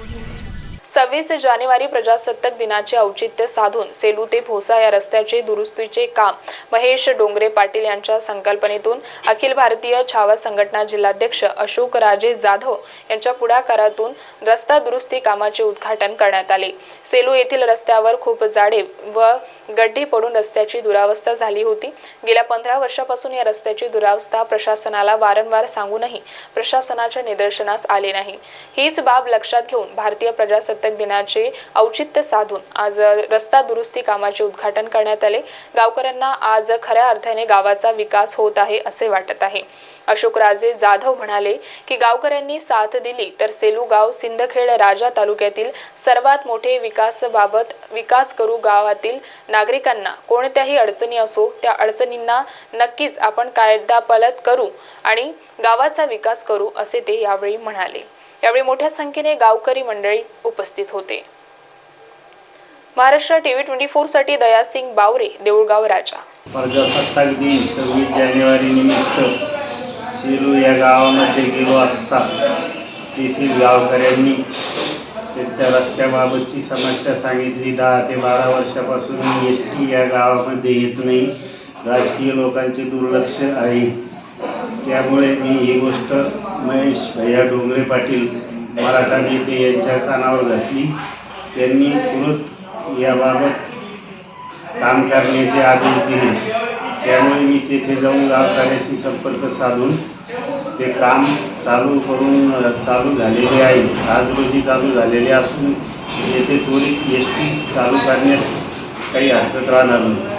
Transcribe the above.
Audio सव्वीस जानेवारी प्रजासत्ताक दिनाचे औचित्य साधून सेलू ते भोसा या रस्त्याचे दुरुस्तीचे काम महेश डोंगरे पाटील यांच्या संकल्पनेतून अखिल भारतीय छावा संघटना जिल्हाध्यक्ष अशोक राजे जाधव यांच्या पुढाकारातून रस्ता दुरुस्ती कामाचे उद्घाटन करण्यात आले. सेलू येथील रस्त्यावर खूप जाडे व गड्डे पडून रस्त्याची दुरावस्था झाली होती. गेल्या पंधरा वर्षापासून या रस्त्याची दुरावस्था प्रशासनाला वारंवार सांगूनही प्रशासनाच्या निदर्शनास आले नाही. हीच बाब लक्षात घेऊन भारतीय प्रजासत्ताक दिनाचे औचित्य साधून आज रस्ता दुरुस्ती कामाचे उद्घाटन करण्यात आले. गावकऱ्यांना आज खऱ्या अर्थाने गावाचा विकास होत आहे असे वाटत आहे. अशोकराजे जाधव म्हणाले की गावकऱ्यांनी साथ दिली तर सेलू गाव सिंदखेड राजा तालुक्यातील सर्वात मोठे विकासाबाबत विकास करू गावातील नागरिकांना कोणत्याही अडचणी असो त्या अडचणींना नक्कीच आपण कायदापालत करू आणि गावाचा विकास करू असे ते यावेळी म्हणाले. यावेळी मोठ्या संख्येने गावकरी मंडळी उपस्थित होते. महाराष्ट्र टीव्ही ट्वेंटी फोरसाठी दयासिंग बावरे देऊळगाव राजा. प्रजासत्ताक दिन सव्वीस जानेवारी निमित्त शिरू या गावामध्ये गेलो असता तेथील गावकऱ्यांनी त्यांच्या रस्त्याबाबतची समस्या सांगितली. दहा ते बारा वर्षापासून एस टी या गावामध्ये येत नाही. राजकीय लोकांचे दुर्लक्ष आहे. त्यामुळे मी ही गोष्ट महेश भैया डोंगरे पाटील मराठा नेते यांच्या कानावर घातली. त्यांनी तुरंत याबाबत काम करण्याचे आदेश दिले. त्यामुळे मी तेथे जाऊन गावकऱ्याशी संपर्क साधून ते काम चालू करून चालू झालेले आहे. आज रोजी चालू झालेले असून येथे त्वरित एस टी चालू करण्यात काही हरकत राहणार नाही.